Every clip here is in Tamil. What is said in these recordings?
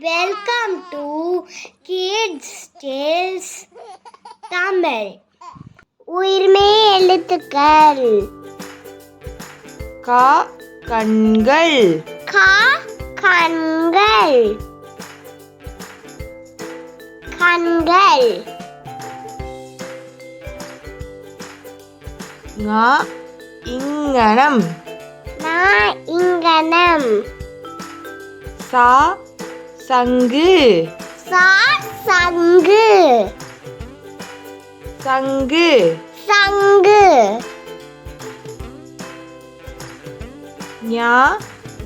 Welcome to kids tales Tamil உயிர்மே எழுத்துக்கள். க கண்கள். கா கண்கள். கண்கள். ங இங்கனம். நா இங்கனம். சா சங்கு. சா சங்கு. சங்கு. சங்கு. ஞா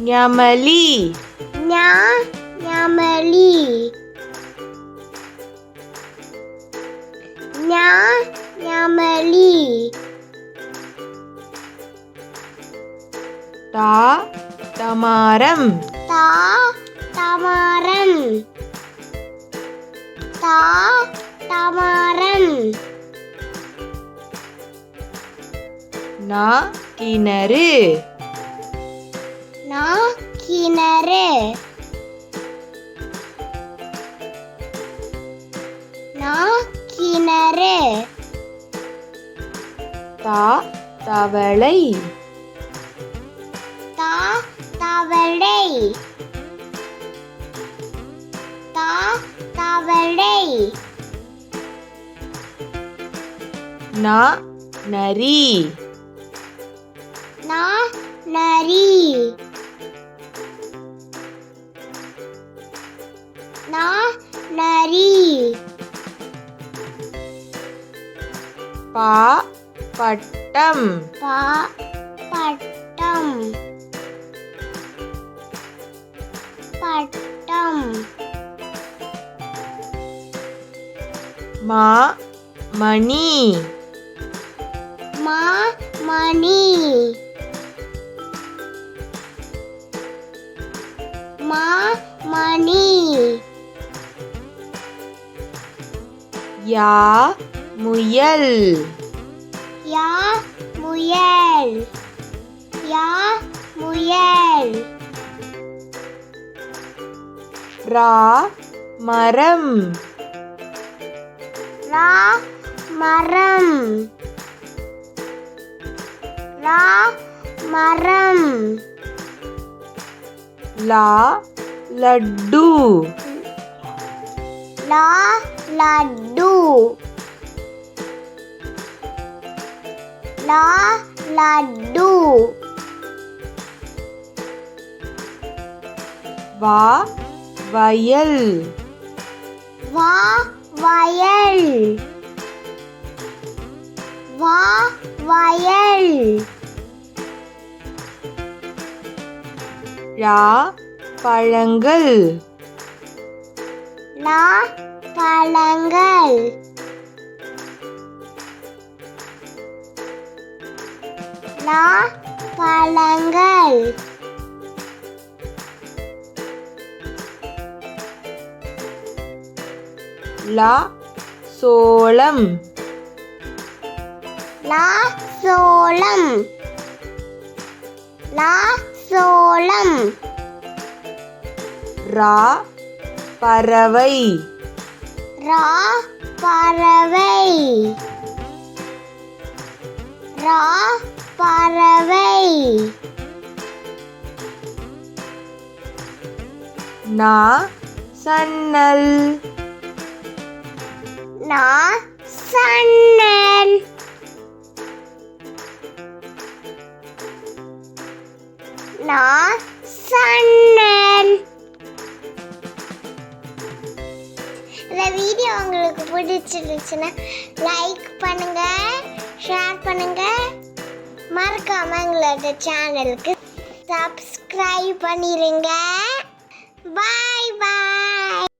ஞமலி. ஞா ஞமலி. ஞா ஞமலி. தா தமாரம் தா தமரம் நா கிணறு நா கிணறு நா கிணறு தா தவளை. தா தவளை. தா தவளை. நா நரி. நா நரி. நா நரி. பா பட்டம். பா பட்டம். பட்டம். மா மணி. மா மணி. மா மணி. யா முயல். யா முயல். யா முயல். ரா மரம். ரா மரம். ரா மரம். லா லட்டு. லா லட்டு. லா லட்டு. வா வயல். வா வயல். வா வயல். ரா பழங்கள் லா பழங்கள் லா பழங்கள் லா சோளம் லா சோளம் லா சோளம். ரா பறவை. ரா பறவை. ரா பறவை. நா சன்னல். நா சன்னல். இந்த வீடியோ உங்களுக்கு பிடிச்சிருந்துச்சுன்னா லைக் பண்ணுங்க ஷேர் பண்ணுங்க. மறக்காம எங்களோட சேனலுக்கு சப்ஸ்கிரைப் பண்ணிருங்க. பாய் பாய்